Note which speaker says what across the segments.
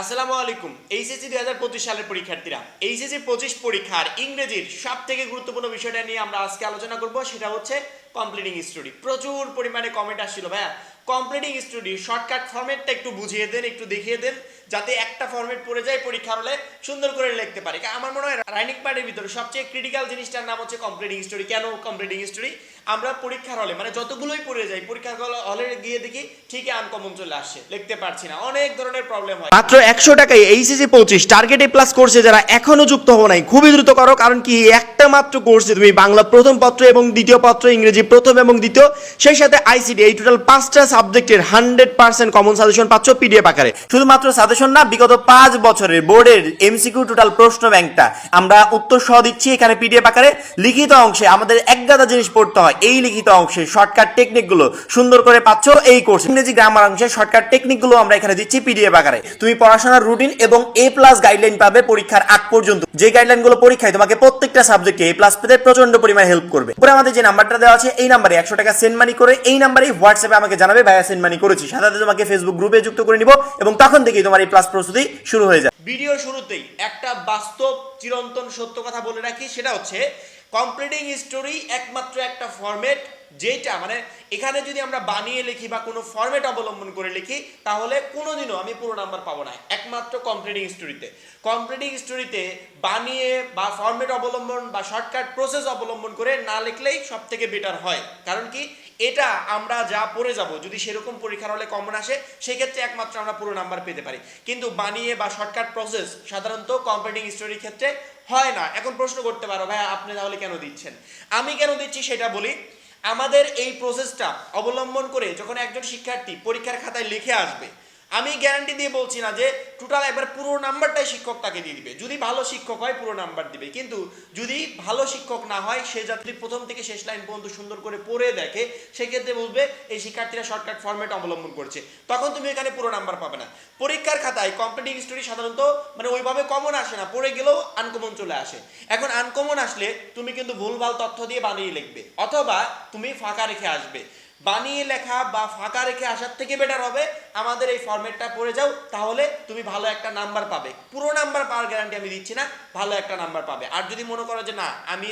Speaker 1: আসসালামু আলাইকুম। এইচএসসি দুই হাজার পঁচিশ সালের পরীক্ষার্থীরা, এইচএসসি পঁচিশ পরীক্ষার ইংরেজির সব থেকে গুরুত্বপূর্ণ বিষয়টা নিয়ে আমরা আজকে আলোচনা করব, সেটা হচ্ছে কমপ্লিটিং স্টোরি প্রচুর পরিমাণে কমেন্ট আসছিল, ভাইয়া। কমপ্লিটিং স্টোরি শর্টকাট ফর্মেটটা একটু বুঝিয়ে দেন, একটু দেখিয়ে দেন। যাতে একটা ফরম্যাট পড়ে যায় পরীক্ষার হলে সুন্দর করে লিখতে পারে। আমার মনে হয় রাইনিং পার্টের ভিতরে সবচেয়ে ক্রিটিক্যাল জিনিসটার নাম হচ্ছে কমপ্লিটিং স্টোরি কেন কমপ্লিটিং স্টোরি আমরা পরীক্ষার হলে মানে যতগুলোই পড়ে যাই, পরীক্ষার হলে গিয়ে দেখি ঠিকই আনকমন চলে আসছে, লিখতে পারছি না। অনেক ধরনের প্রবলেম হয়।
Speaker 2: মাত্র একশো টাকায় এইচএসি পঁচিশ টার্গেট প্লাস কোর্সে যারা এখনও যুক্ত হব নাই, খুবই দ্রুত করো, কারণ কি একটা মাত্র কোর্সে তুমি বাংলা প্রথম পত্র এবং দ্বিতীয় পত্র, ইংরেজি প্রথম এবং দ্বিতীয়, সেই সাথে আইসিডি এই টোটাল পাঁচটা সাবজেক্টের হান্ড্রেড পার্সেন্ট কমন সাজেশন পাচ্ছ পিডিএফ আকারে। শুধুমাত্র সাজেশন না, বিগত পাঁচ বছরের বোর্ডের এমসিকিউ টোটাল প্রশ্ন ব্যাংকটা আমরা উত্তর সহ দিচ্ছি এখানে পিডিএফ আকারে। লিখিত অংশে আমাদের এক গাদা জিনিস পড়তে হয়, এই লিখিত অংশে শর্টকাট টেকনিকগুলো সুন্দর করে পাচ্ছ এই কোর্স ইংরেজি গ্রামার অংশে শর্টকাট টেকনিকগুলো আমরা এখানে দিচ্ছি পিডিএফ আকারে। তুমি পড়াশোনার রুটিন এবং এ প্লাস গাইডলাইন পাবে পরীক্ষার আগ পর্যন্ত। যে গাইডলাইনগুলো পরীক্ষায় তোমাকে প্রত্যেকটা সাবজেক্টে এ প্লাস পেতে প্রচণ্ড পরিমাণে হেল্প করবে। উপরে আমাদের যে নাম্বারটা দেওয়া আছে, এই নাম্বারে একশো টাকা সেন্ড মানি করে এই নাম্বারে হোয়াটসঅ্যাপে আমাকে জানাবে, ভাইয়া সেন্ড মানি করেছি। সাথে তোমাকে ফেসবুক গ্রুপে যুক্ত করে নিব এবং তখন থেকেই তোমার এই প্লাস প্রস্তুতি শুরু হয়ে যায়
Speaker 1: ভিডিও শুরুতেই একটা বাস্তব, চিরন্তন সত্য কথা বলে রাখি, সেটা হচ্ছে কমপ্লিটিং স্টোরি একমাত্র একটা ফরম্যাট যেটা মানে এখানে যদি আমরা বানিয়ে লিখি বা কোনো ফরম্যাট অবলম্বন করে লিখি, তাহলে কোনোদিনও আমি পুরো নাম্বার পাবো না। একমাত্র কমপ্লিটিং স্টোরিতে কমপ্লিটিং স্টোরিতে বানিয়ে বা ফরম্যাট অবলম্বন বা শর্টকাট প্রসেস অবলম্বন করে না লিখলেই সব থেকে বেটার হয়। কারণ কি? এটা আমরা যা পড়ে যাব, যদি সেরকম পরীক্ষার হলে কমন আসে, সেক্ষেত্রে একমাত্র আমরা পুরো নাম্বার পেতে পারি। কিন্তু বানিয়ে বা শর্টকাট প্রসেস সাধারণত কম্পিটিং স্টোরির ক্ষেত্রে হয় না। এখন প্রশ্ন করতে পারো ভাই আপনি তাহলে কেন দিচ্ছেন? আমি কেন দিচ্ছি সেটা বলি। আমাদের এই প্রসেসটা অবলম্বন করে যখন একজন শিক্ষার্থী পরীক্ষার খাতায় লিখে আসবে আমি গ্যারান্টি দিয়ে বলছি না যে টোটাল একবার পুরো নাম্বারটাই শিক্ষক তাকে দিয়ে দিবে। যদি ভালো শিক্ষক হয়, পুরো নাম্বার দিবে। কিন্তু যদি ভালো শিক্ষক না হয়, সে যাত্রী প্রথম থেকে শেষ লাইন পর্যন্ত সুন্দর করে পড়ে দেখে, সেক্ষেত্রে বলবে এই শিক্ষার্থীরা শর্টকাট ফরম্যাট অবলম্বন করছে। তখন তুমি এখানে পুরো নাম্বার পাবে না। পরীক্ষার খাতায় কম্পিটিং স্টোরি সাধারণত মানে ওইভাবে কমন আসে না, পড়ে গেলেও আনকমন চলে আসে। এখন আনকমন আসলে তুমি কিন্তু ভুলভাল তথ্য দিয়ে বানিয়ে লিখবে, অথবা তুমি ফাঁকা রেখে আসবে। বানিয়ে লেখা বা ফাঁকা রেখে আসার থেকে বেটার হবে আমাদের এই ফরম্যাটটা পড়ে যাও, তাহলে তুমি ভালো একটা নাম্বার পাবে। পুরো নাম্বার পাওয়ার গ্যারান্টি আমি দিচ্ছি না, ভালো একটা নাম্বার পাবে। আর যদি মনে করো যে না, আমি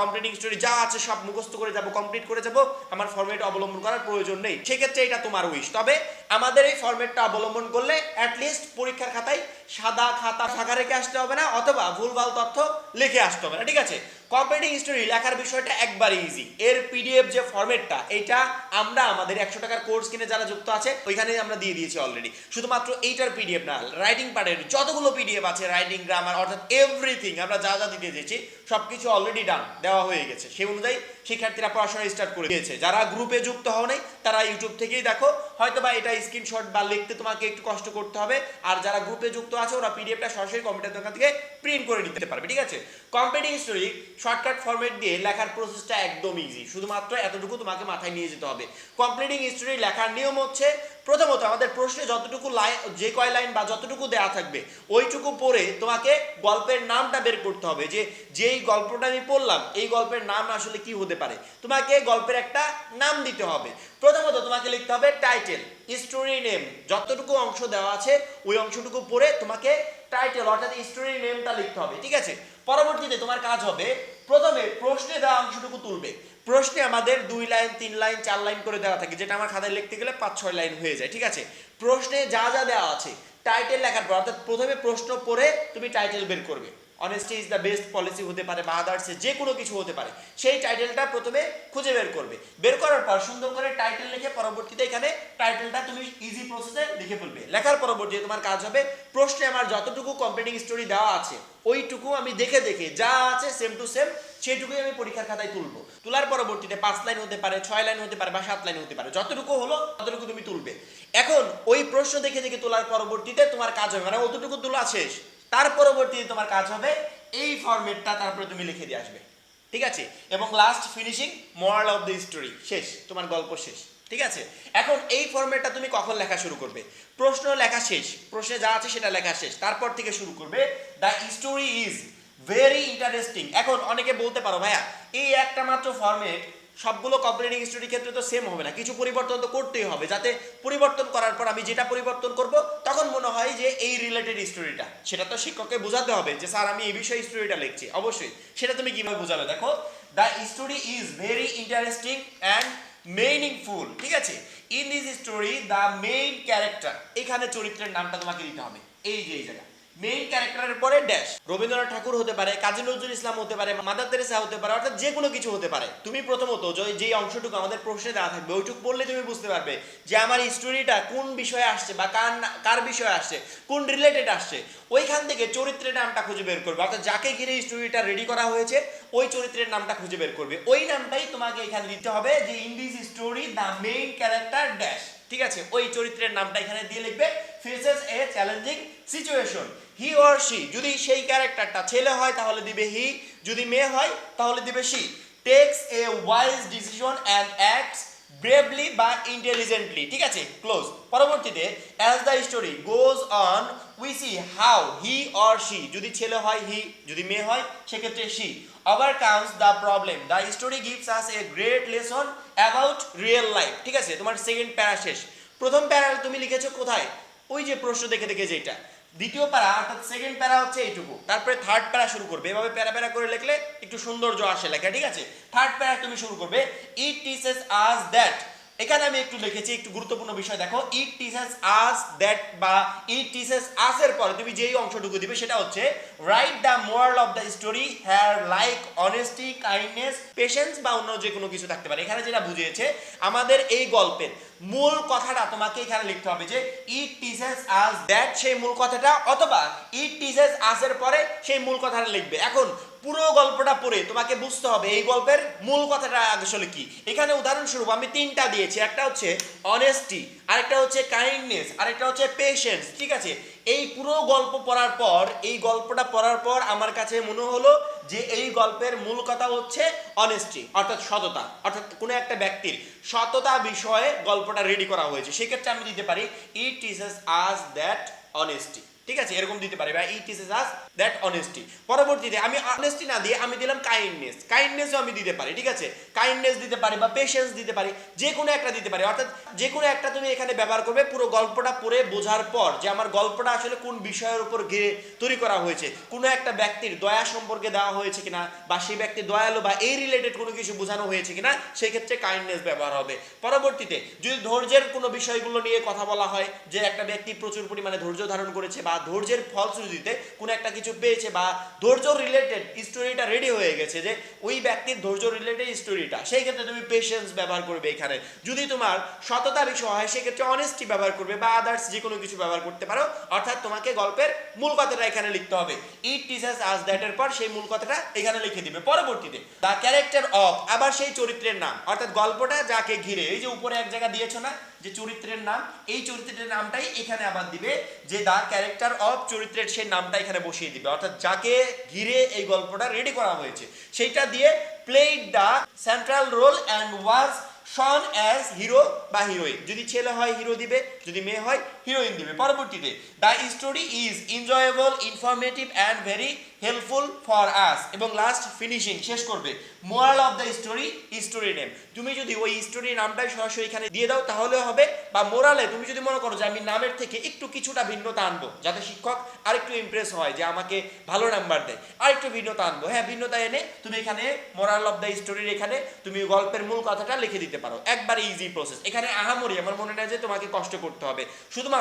Speaker 1: কমপ্লিটিং স্টোরি যা আছে সব মুখস্থ করে যাব কমপ্লিট করে যাব, আমার ফরম্যাট অবলম্বন করার প্রয়োজন নেই। সেক্ষেত্রে এটা তোমার উইশ তবে আমাদের এই ফরম্যাটটা অবলম্বন করলে অ্যাটলিস্ট পরীক্ষার খাতায় সাদা খাতা ফাঁকা রেখে আসতে হবে না, অথবা ভুলভাল তথ্য লিখে আসতে হবে না, ঠিক আছে? কম্পিটিং স্টোরি লেখার বিষয়টা একবারে ইজি এর পিডিএফ যে ফরম্যাটটা এটা আমরা আমাদের একশো টাকার কোর্স কিনে যারা যুক্ত আছে, ওইখানে আমরা দিয়ে দিয়েছি অলরেডি শুধুমাত্র এইটার পিডিএফ না রাইটিং পার্টের যতগুলো পিডিএফ আছে রাইটিং গ্রামার অর্থাৎ এভরিথিং আমরা যা যা দিতে চেয়েছি সব কিছু অলরেডি ডান দেওয়া হয়ে গেছে। সেই অনুযায়ী শিক্ষার্থীরা পড়াশোনা স্টার্ট করে দিয়েছে। যারা গ্রুপে যুক্ত হও নাই, তারা ইউটিউব থেকেই দেখো, হয়তো বা এটা স্ক্রিনশট বা লিখতে তোমাকে একটু কষ্ট করতে হবে। আর যারা গ্রুপে যুক্ত আছে, ওরা পিডিএফটা সরাসরি কম্পিউটার দোকান থেকে প্রিন্ট করে নিতে পারবে, ঠিক আছে? কম্পিটিং স্টোরি শর্টকাট ফরম্যাট দিয়ে লেখার প্রসেসটা একদম ইজি শুধুমাত্র এতটুকু তোমাকে মাথায় নিয়ে যেতে হবে। কমপ্লিটিং স্টোরি লেখার নিয়ম হচ্ছে, প্রথমত আমাদের প্রশ্নে যতটুকু লাইন যে কয় লাইন বা যতটুকু দেয়া থাকবে, ওইটুকু পড়ে তোমাকে গল্পের নামটা বের করতে হবে যে, যেই গল্পটা আমি পড়লাম, এই গল্পের নাম আসলে কি হতে পারে। তোমাকে গল্পের একটা নাম দিতে হবে। প্রথমত তোমাকে লিখতে হবে টাইটেল স্টোরি নেম যতটুকু অংশ দেওয়া আছে, ওই অংশটুকু পড়ে তোমাকে টাইটেল অর্থাৎ স্টোরি নেমটা লিখতে হবে, ঠিক আছে? পরবর্তীতে তোমার কাজ হবে, প্রথমে প্রশ্নে দেওয়া অংশটুকু তুলবে। প্রশ্নে আমাদের দুই লাইন, তিন লাইন, চার লাইন করে দেওয়া থাকে, যেটা আমার খাতায় লিখতে গেলে পাঁচ, ছয় লাইন হয়ে যায়, ঠিক আছে? প্রশ্নে যা যা দেওয়া আছে টাইটেল লেখার পর, অর্থাৎ প্রথমে প্রশ্ন পড়ে তুমি টাইটেল বের করবে। Honesty is the best policy হতে পারে বা আদার্সে যে কোনো কিছু হতে পারে। সেই টাইটেলটা প্রথমে খুঁজে বের করবে। বের করার পর সুন্দর করে টাইটেল লিখে পরবর্তীতে এখানে টাইটেলটা তুমি ইজি প্রসেসে লিখে ফেলবে। লেখার পরবর্তীতে তোমার কাজ হবে, প্রশ্নে আমার যতটুকু কম্পিটিং স্টোরি দেওয়া আছে, ওইটুকু আমি দেখে দেখে যা আছে সেম টু সেম সেটুকুই আমি পরীক্ষার খাতায় তুলবো। তোলার পরবর্তীতে পাঁচ লাইন হতে পারে, ছয় লাইন হতে পারে বা সাত লাইন হতে পারে, যতটুকু হলো ততটুকু তুমি তুলবে। এখন ওই প্রশ্ন দেখে দেখে তোলার পরবর্তীতে তোমার কাজ হবে মানে অতটুকু তোলা শেষ। তার পরবর্তীতে তোমার কাজ হবে এই ফরম্যাটটা তারপরে তুমি লিখে দিয়ে আসবে। ঠিক আছে? এবং last finishing moral of the story শেষ, তোমার গল্প শেষ। ঠিক আছে? এখন এই ফরম্যাটটা তুমি কখন লেখা শুরু করবে? প্রশ্ন লেখা শেষ। প্রশ্নে যা আছে সেটা লেখা শেষ। তারপর থেকে শুরু করবে the story is very interesting এখন অনেকে বলতে পারো, ভাইয়া, এই একটা মাত্র ফরম্যাট সবগুলো কম্পিটিটিভ স্টোরির ক্ষেত্রে তো সেম হবে না। কিছু পরিবর্তন তো করতেই হবে, যাতে পরিবর্তন করার পর আমি যেটা পরিবর্তন করব, তখন মনে হয় যে এই রিলেটেড স্টোরিটা সেটা তো শিক্ষককে বোঝাতে হবে যে, স্যার, আমি এই বিষয়ে স্টোরিটা লিখছি। অবশ্যই। সেটা তুমি কীভাবে বোঝাবে দেখো? The story is very interesting and meaningful ঠিক আছে? In this story the main character এখানে চরিত্রের নামটা তোমাকে দিতে হবে। এই যে, এই জায়গা মেইন ক্যারেক্টারের পরে ড্যাশ রবীন্দ্রনাথ ঠাকুর হতে পারে, কাজী নজরুল ইসলাম হতে পারে, মাদার তেরেসা হতে পারে, অর্থাৎ যে কোনো কিছু হতে পারে। তুমি প্রথমত যে- অংশটুকু আমাদের প্রশ্নে দেওয়া থাকবে, ওইটুকু পড়লে তুমি বুঝতে পারবে যে আমার স্টোরিটা কোন বিষয়ে আসছে বা কার কার বিষয়ে আসছে, কোন রিলেটেড আসছে। ওইখান থেকে চরিত্রের নামটা খুঁজে বের করবে, অর্থাৎ যাকে ঘিরে স্টোরিটা রেডি করা হয়েছে, ওই চরিত্রের নামটা খুঁজে বের করবে। ওই নামটাই তোমাকে এখানে দিতে হবে যে in this story the main character dash ঠিক আছে? ওই চরিত্রের নামটা এখানে দিয়ে লিখবে faces a challenging situation he or she যদি সেই ক্যারেক্টারটা ছেলে হয়, তাহলে দিবে হি যদি মেয়ে হয়, তাহলে দিবে she takes a wise decision and acts bravely বা ইন্টেলিজেন্টলি ঠিক আছে? ক্লোজ পরবর্তীতে as the story goes on we see how he or she যদি ছেলে হয় হি যদি মেয়ে হয়, সেক্ষেত্রে she overcomes the problem the story gives us a great lesson about real life ঠিক আছে? তোমার সেকেন্ড প্যারা শেষ। প্রথম প্যারা তুমি লিখেছো কোথায়? ওই যে প্রশ্ন দেখে দেখে যেটা দ্বিতীয় প্যারা, অর্থাৎ সেকেন্ড প্যারা হচ্ছে এইটুকু তারপরে থার্ড প্যারা শুরু করবে। এভাবে প্যারা প্যারা করে লিখলে একটু সৌন্দর্য আসে লেখা, ঠিক আছে? থার্ড প্যারা তুমি শুরু করবে। ইট টিচেস আস দ্যাট এখানে আমি একটু লিখেছি, একটু গুরুত্বপূর্ণ বিষয় দেখো। ইট টিচেস আস দ্যাট বা ইট টিচেস আস এর পরে তুমি যেই অংশটুকু দিবে সেটা হচ্ছে right the moral of the story here like honesty kindness patience বা অন্য যে কোনো কিছু থাকতে পারে। এখানে যেটা বুঝিয়েছে, আমাদের এই গল্পের মূল কথাটা তোমাকে এখানে লিখতে হবে যে ইট টিচেস আস দ্যাট সেই মূল কথাটা, অথবা ইট টিচেস আস এর পরে সেই মূল কথাটা লিখবে। এখন পুরো গল্পটা পড়ে তোমাকে বুঝতে হবে এই গল্পের মূল কথাটা আসলে কি। এখানে উদাহরণস্বরূপ আমি তিনটা দিয়েছি, একটা হচ্ছে অনেস্টি আরেকটা হচ্ছে কাইন্ডনেস আরেকটা হচ্ছে পেশেন্স ঠিক আছে? এই পুরো গল্প পড়ার পর, এই গল্পটা পড়ার পর আমার কাছে মনে হলো যে এই গল্পের মূল কথা হচ্ছে অনেস্টি অর্থাৎ সততা, অর্থাৎ কোনো একটা ব্যক্তির সততা বিষয়ে গল্পটা রেডি করা হয়েছে। সেক্ষেত্রে আমি দিতে পারি it teaches us that honesty ঠিক আছে, এরকম দিতে পারে, বা ইট ইস আস দ্যাট অনেস্টি পরবর্তীতে আমি অনেস্টি না দিয়ে আমি দিলাম কাইন্ডনেস কাইন্ডনেসও আমি দিতে পারি, ঠিক আছে? কাইন্ডনেস দিতে পারি বা পেশেন্স দিতে পারি, যে কোনো একটা দিতে পারি। অর্থাৎ যে কোনো একটা তুমি এখানে ব্যবহার করবে, পুরো গল্পটা পড়ে বোঝার পর যে আমার গল্পটা আসলে কোন বিষয়ের উপর ঘিরে তৈরি করা হয়েছে, কোনো একটা ব্যক্তির দয়া সম্পর্কে দেওয়া হয়েছে কিনা, বা সেই ব্যক্তি দয়ালু বা এই রিলেটেড কোনো কিছু বোঝানো হয়েছে কিনা সেই ক্ষেত্রে কাইন্ডনেস ব্যবহার হবে। পরবর্তীতে যদি ধৈর্যের কোনো বিষয়গুলো নিয়ে কথা বলা হয়, যে একটা ব্যক্তি প্রচুর পরিমাণে ধৈর্য ধারণ করেছে বা ধৈর্যের ফলশ্রুতিতে কোনো একটা কিছু পেয়েছে বা ধৈর্য রিলেটেড স্টোরিটা রেডি হয়ে গেছে যে ওই ব্যক্তির ধৈর্য রিলেটেড স্টোরিটা সেই ক্ষেত্রে তুমি পেশেন্স ব্যবহার করবে এখানে। যদি তোমার সততা বিষয় হয় সেক্ষেত্রে অনেস্টি ব্যবহার করবে বা আদার্স যে কোনো কিছু ব্যবহার করতে পারো। অর্থাৎ তোমাকে গল্পের মূল কথাটা এখানে লিখতে হবে। ইট টিচার্স আস দ্যাটের পর সেই মূল কথাটা এখানে লিখে দিবে। পরবর্তীতে দ্য ক্যারেক্টার অফ আবার সেই চরিত্রের নাম। অর্থাৎ গল্পটা যাকে ঘিরে, এই যে উপরে এক জায়গা দিয়েছ না? যে চরিত্রের নাম, এই চরিত্রের নামটাই এখানে আবার দিবে, যে দ্য ক্যারেক্টার অফ চরিত্রের সেই নামটা এখানে বসিয়ে দিবে। অর্থাৎ যাকে ঘিরে এই গল্পটা রেডি করা হয়েছে। সেইটা দিয়ে played the central role and was shown as hero বা হিরোইন যদি ছেলে হয় হিরো দিবে, যদি মেয়ে হয় হিরোইন দিবে। পরবর্তীতে the story is enjoyable informative and very helpful for us এবং লাস্ট ফিনিশিং শেষ করবে। Moral of the story story name তুমি যদি ওই স্টোরি নামটাই সরাসরি এখানে দিয়ে দাও তাহলে হবে। বা মোরালে তুমি যদি মনে করো যে আমি নামের থেকে একটু কিছুটা ভিন্নতা আনব, যাতে শিক্ষক আরেকটু ইমপ্রেস হয় যে আমাকে ভালো নাম্বার দেয়, আরেকটু ভিন্নতা আনব। হ্যাঁ ভিন্নতা এনে তুমি এখানে মোরাল অফ দ্য স্টোরির এখানে তুমি গল্পের মূল কথাটা লিখে দিতে পারো। একবারে ইজি প্রসেস এখানে আহামরি, আমার মনে নেয় যে তোমাকে কষ্ট করতে হবে। শুধুমাত্র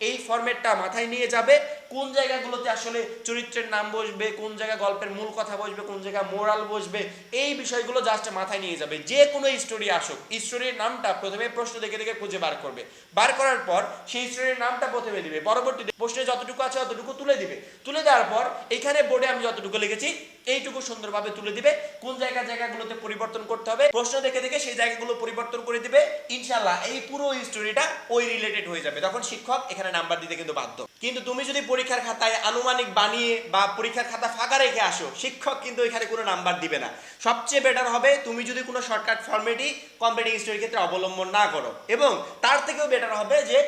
Speaker 1: এই ফরম্যাটটা মাথায় নিয়ে যাবে কোন জায়গাগুলোতে আসলে চরিত্রের নাম বসবে, কোন জায়গায় গল্পের মূল কথা বসবে, কোন জায়গায় মোরাল বসবে, এই বিষয়গুলো জাস্ট মাথায় নিয়ে যাবে। যে কোনো স্টোরি আসুক স্টোরির নামটা প্রথমে প্রশ্ন দেখে দেখে খুঁজে বার করবে। বার করার পর সেই স্টোরির নামটা প্রথমে দিবে। পরবর্তীতে প্রশ্নে যতটুকু আছে ততটুকু তুলে দিবে। তুলে দেওয়ার পর এখানে বোর্ডে আমি যতটুকু লিখেছি, এইটুকু সুন্দরভাবে তুলে দিবে। কোন জায়গা জায়গাগুলোতে পরিবর্তন করতে হবে, প্রশ্ন দেখে দেখে সেই জায়গাগুলো পরিবর্তন করে দিবে। ইনশাল্লাহ এই পুরো স্টোরিটা ওই রিলেটেড হয়ে যাবে। তখন শিক্ষক এখানে নাম্বার দিতে কিন্তু বাধ্য। কিন্তু তুমি যদি পরীক্ষার খাতায় আনুমানিক বানিয়ে বা পরীক্ষার খাতা ফাঁকা রেখে আসো। শিক্ষক কিন্তু এখানে কোনো নাম্বার দিবে না। সবচেয়ে বেটার হবে তুমি যদি কোনো শর্টকাট ফর্মেটই কম্পিটিভ স্টোরির ক্ষেত্রে অবলম্বন না করো। এবং তার থেকেও বেটার হবে যে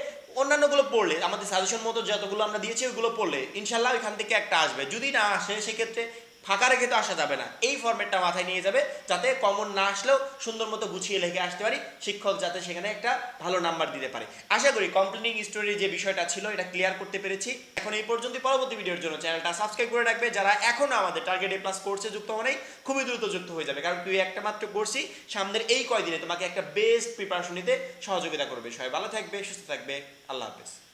Speaker 1: অন্যান্যগুলো পড়লে, আমাদের সাজেশন মতো যতগুলো আমরা দিয়েছি ওইগুলো পড়লে, ইনশাল্লাহ ওইখান থেকে একটা আসবে। যদি না আসে, সেক্ষেত্রে ফাঁকা রেখে তো আসা যাবে না। এই ফরম্যাটটা মাথায় নিয়ে যাবে যাতে কমন না আসলেও সুন্দর মতো গুছিয়ে লিখে আসতে পারি, শিক্ষক যাতে সেখানে একটা ভালো নাম্বার দিতে পারে। আশা করি কমপ্লেনিং স্টোরির যে বিষয়টা ছিল এটা ক্লিয়ার করতে পেরেছি। এখন এই পর্যন্ত পরবর্তী ভিডিওর জন্য চ্যানেলটা সাবস্ক্রাইব করে রাখবে যারা এখনও আমাদের টার্গেট এ প্লাস কোর্সে যুক্ত হওয়া খুবই দ্রুত যুক্ত হয়ে যাবে। কারণ তুই একটা মাত্র কোর্সই সামনের এই কয়দিনে তোমাকে একটা বেস্ট প্রিপারেশন নিতে সহযোগিতা করবে। সবাই ভালো থাকবে, সুস্থ থাকবে। আল্লাহ হাফেজ।